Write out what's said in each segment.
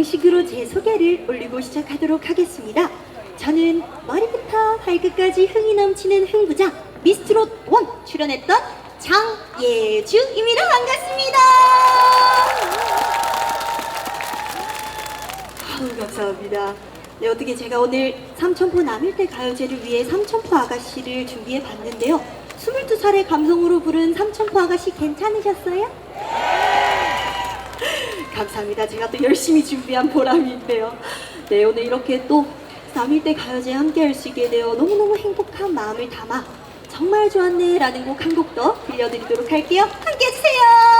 정식으로 제 소개를 올리고 시작하도록 하겠습니다. 저는 머리부터 발끝까지 흥이 넘치는 흥부자 미스트롯 원 출연했던 장예주입니다. 반갑습니다. 아우 감사합니다. 네 어떻게 제가 오늘 삼천포 남일대 가요제를 위해 삼천포 아가씨를 준비해 봤는데요. 22살의 감성으로 부른 삼천포 아가씨 괜찮으셨어요? 감사합니다. 제가 또 열심히 준비한 보람이 있네요. 네, 오늘 이렇게 또 3일대 가요제 함께 할 수 있게 되어 너무너무 행복한 마음을 담아 정말 좋았네 라는 곡 한 곡 더 들려드리도록 할게요. 함께 해주세요.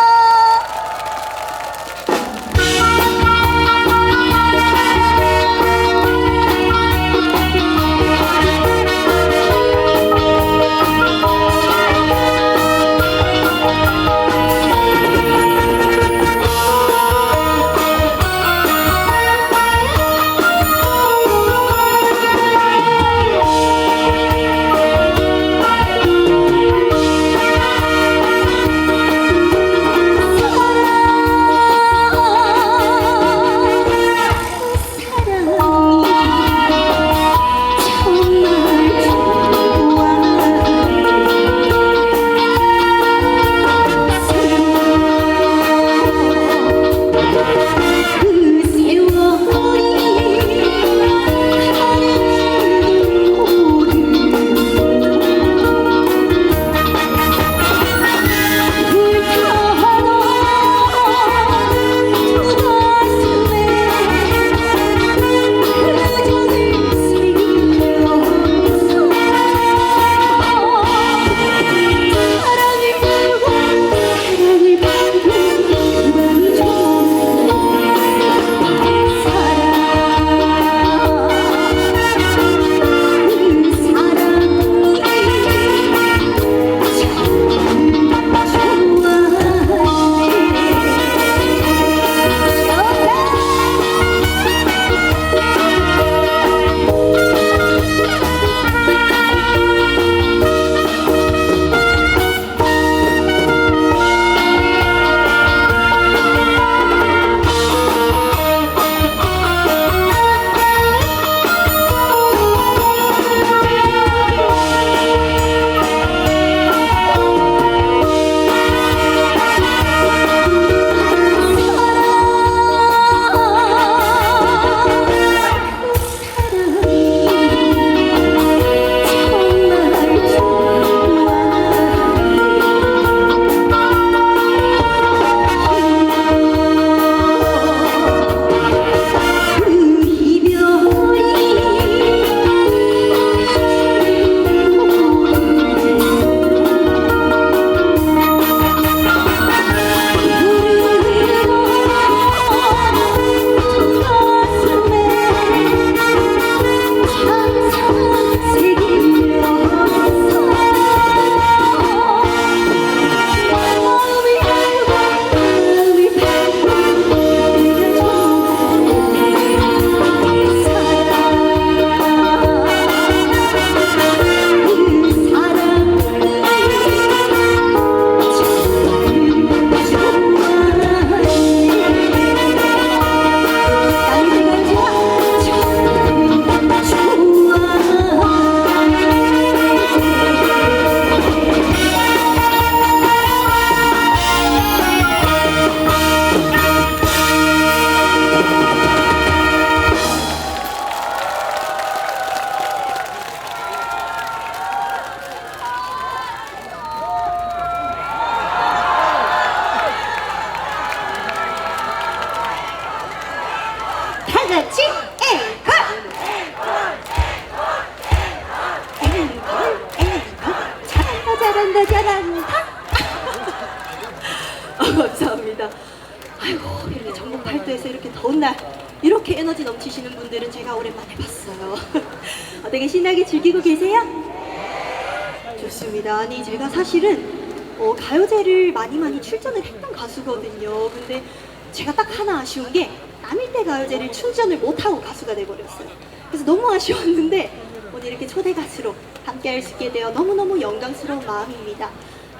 아니 제가 사실은 어, 가요제를 많이 많이 출전을 했던 가수거든요. 근데 제가 딱 하나 아쉬운 게 남일대 가요제를 출전을 못하고 가수가 돼버렸어요. 그래서 너무 아쉬웠는데 오늘 이렇게 초대 가수로 함께 할 수 있게 되어 너무너무 영광스러운 마음입니다.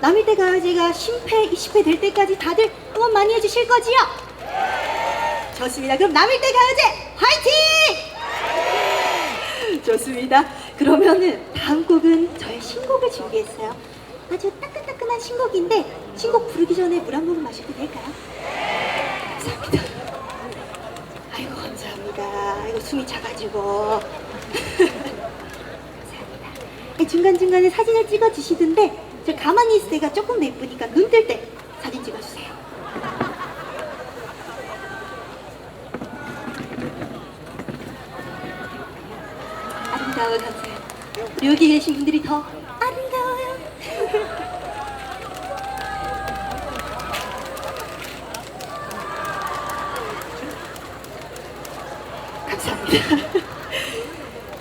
남일대 가요제가 10회, 20회 될 때까지 다들 응원 많이 해주실 거지요? 좋습니다. 그럼 남일대 가요제 화이팅! 좋습니다. 그러면은 다음 곡은 저의 신곡을 준비했어요. 아주 따끈따끈한 신곡인데 신곡 부르기 전에 물 한 모금 마셔도 될까요? 감사합니다. 아이고 감사합니다. 아이고 숨이 차가지고. 감사합니다. 네, 중간중간에 사진을 찍어 주시던데 저 가만히 있을 때가 조금 예쁘니까 눈 뜰 때 사진 찍어 주세요. 아름다워 감사해요. 우리 여기 계신 분들이 더 아름다워요. 감사합니다.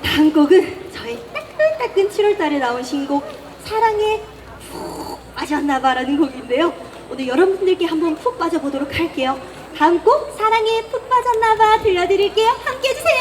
다음 곡은 저희 따끈따끈 7월달에 나온 신곡 사랑에 푹 빠졌나봐라는 곡인데요. 오늘 여러분들께 한번 푹 빠져보도록 할게요. 다음 곡 사랑에 푹 빠졌나봐 들려드릴게요. 함께 해주세요.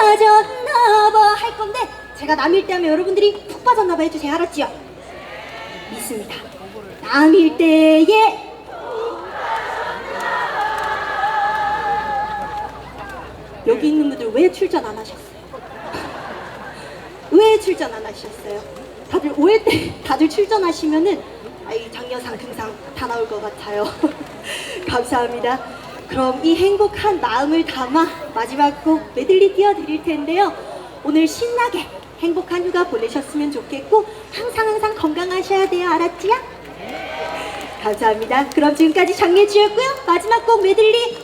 빠졌나봐 할 건데 제가 남일 때 하면 여러분들이 푹 빠졌나봐 해주세요. 알았지요? 믿습니다. 남일 때에 여기 있는 분들 왜 출전 안 하셨어요? 왜 출전 안 하셨어요? 다들 5회 때 다들 출전하시면은 아이 장려상 금상 다 나올 것 같아요. 감사합니다. 그럼 이 행복한 마음을 담아 마지막 곡 메들리 띄워드릴 텐데요. 오늘 신나게 행복한 휴가 보내셨으면 좋겠고 항상 항상 건강하셔야 돼요. 알았지요? 감사합니다. 그럼 지금까지 장예주였고요. 마지막 곡 메들리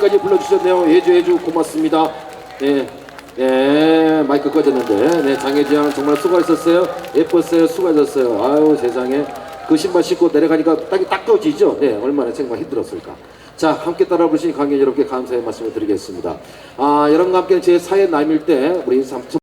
메들리까지 불러주셨네요. 예주 예주 고맙습니다. 예. 예, 마이크 꺼졌는데, 네, 장혜지 양 정말 수고하셨어요. 예뻤어요. 수고하셨어요. 아유, 세상에. 그 신발 신고 내려가니까 딱이 딱 꺼지죠? 예, 얼마나 정말 힘들었을까. 자, 함께 따라 부르신 강연 여러분께 감사의 말씀을 드리겠습니다. 아, 여러분과 함께 제 사회 남일 때, 우리 삼